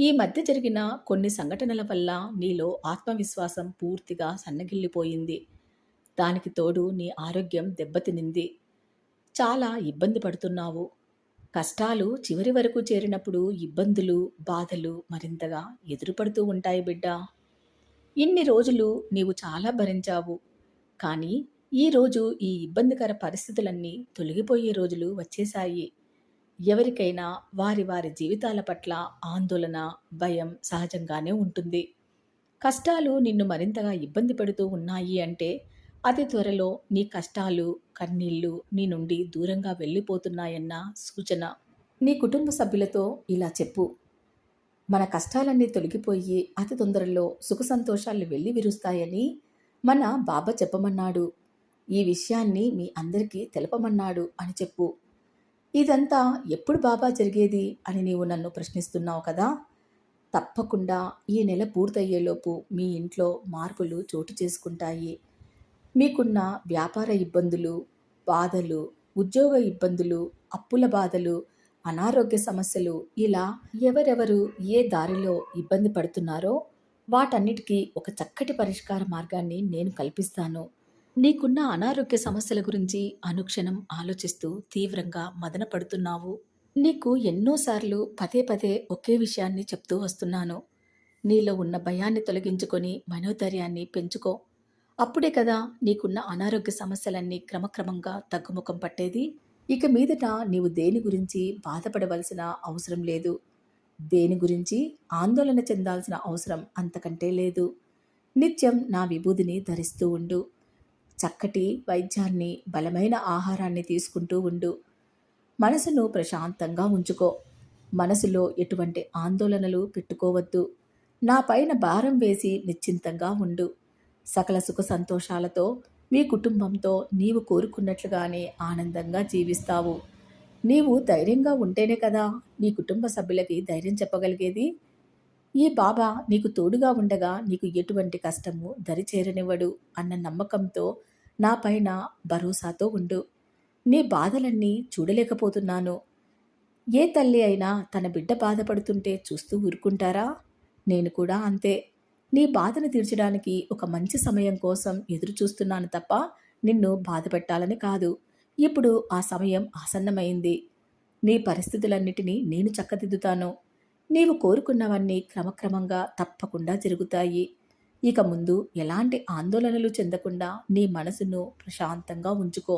ఈ మధ్య జరిగిన కొన్ని సంఘటనల వల్ల నీలో ఆత్మవిశ్వాసం పూర్తిగా సన్నగిల్లిపోయింది. దానికి తోడు నీ ఆరోగ్యం దెబ్బతినింది. చాలా ఇబ్బంది పడుతున్నావు. కష్టాలు చివరి వరకు చేరినప్పుడు ఇబ్బందులు, బాధలు మరింతగా ఎదురుపడుతూ ఉంటాయి బిడ్డా. ఇన్ని రోజులు నీవు చాలా భరించావు. కానీ ఈరోజు ఈ ఇబ్బందికర పరిస్థితులన్నీ తొలగిపోయే రోజులు వచ్చేశాయి. ఎవరికైనా వారి వారి జీవితాల పట్ల ఆందోళన, భయం సహజంగానే ఉంటుంది. కష్టాలు నిన్ను మరింతగా ఇబ్బంది పెడుతూ ఉన్నాయి అంటే అతి త్వరలో నీ కష్టాలు, కన్నీళ్ళు నీ నుండి దూరంగా వెళ్ళిపోతున్నాయన్న సూచన. నీ కుటుంబ సభ్యులతో ఇలా చెప్పు. మన కష్టాలన్నీ తొలగిపోయి అతి తొందరలో సుఖ సంతోషాలు వెళ్ళి విరుస్తాయని మన బాబా చెప్పమన్నాడు. ఈ విషయాన్ని మీ అందరికీ తెలపమన్నాడు అని చెప్పు. ఇదంతా ఎప్పుడు బాబా జరిగేది అని నీవు నన్ను ప్రశ్నిస్తున్నావు కదా! తప్పకుండా ఈ నెల పూర్తయ్యేలోపు మీ ఇంట్లో మార్పులు చోటు చేసుకుంటాయి. మీకున్న వ్యాపార ఇబ్బందులు, బాధలు, ఉద్యోగ ఇబ్బందులు, అప్పుల బాధలు, అనారోగ్య సమస్యలు ఇలా ఎవరెవరు ఏ దారిలో ఇబ్బంది పడుతున్నారో వాటన్నిటికీ ఒక చక్కటి పరిష్కార మార్గాన్ని నేను కల్పిస్తాను. నీకున్న అనారోగ్య సమస్యల గురించి అనుక్షణం ఆలోచిస్తూ తీవ్రంగా మదన పడుతున్నావు. నీకు ఎన్నోసార్లు పదే పదే ఒకే విషయాన్ని చెప్తూ వస్తున్నాను. నీలో ఉన్న భయాన్ని తొలగించుకొని మనోధైర్యాన్ని పెంచుకో. అప్పుడే కదా నీకున్న అనారోగ్య సమస్యలన్నీ క్రమక్రమంగా తగ్గుముఖం పట్టేది. ఇక మీదట నీవు దేని గురించి బాధపడవలసిన అవసరం లేదు. దేని గురించి ఆందోళన చెందాల్సిన అవసరం అంతకంటే లేదు. నిత్యం నా విభూదిని ధరిస్తూ ఉండు. చక్కటి వైద్యాన్ని, బలమైన ఆహారాన్ని తీసుకుంటూ ఉండు. మనసును ప్రశాంతంగా ఉంచుకో. మనసులో ఎటువంటి ఆందోళనలు పెట్టుకోవద్దు. నా పైన భారం వేసి నిశ్చింతంగా ఉండు. సకల సుఖ సంతోషాలతో మీ కుటుంబంతో నీవు కోరుకున్నట్లుగానే ఆనందంగా జీవిస్తావు. నీవు ధైర్యంగా ఉంటేనే కదా నీ కుటుంబ సభ్యులకి ధైర్యం చెప్పగలిగేది. ఈ బాబా నీకు తోడుగా ఉండగా నీకు ఎటువంటి కష్టము దరిచేరనివ్వడు అన్న నమ్మకంతో నా పైన భరోసాతో ఉండు. నీ బాధలన్నీ చూడలేకపోతున్నాను. ఏ తల్లి అయినా తన బిడ్డ బాధపడుతుంటే చూస్తూ ఊరుకుంటారా? నేను కూడా అంతే. నీ బాధను తీర్చడానికి ఒక మంచి సమయం కోసం ఎదురు చూస్తున్నాను తప్ప నిన్ను బాధపెట్టాలని కాదు. ఇప్పుడు ఆ సమయం ఆసన్నమైంది. నీ పరిస్థితులన్నిటినీ నేను చక్కదిద్దుతాను. నీవు కోరుకున్నవన్నీ క్రమక్రమంగా తప్పకుండా జరుగుతాయి. ఇక ముందు ఎలాంటి ఆందోళనలు చెందకుండా నీ మనసును ప్రశాంతంగా ఉంచుకో.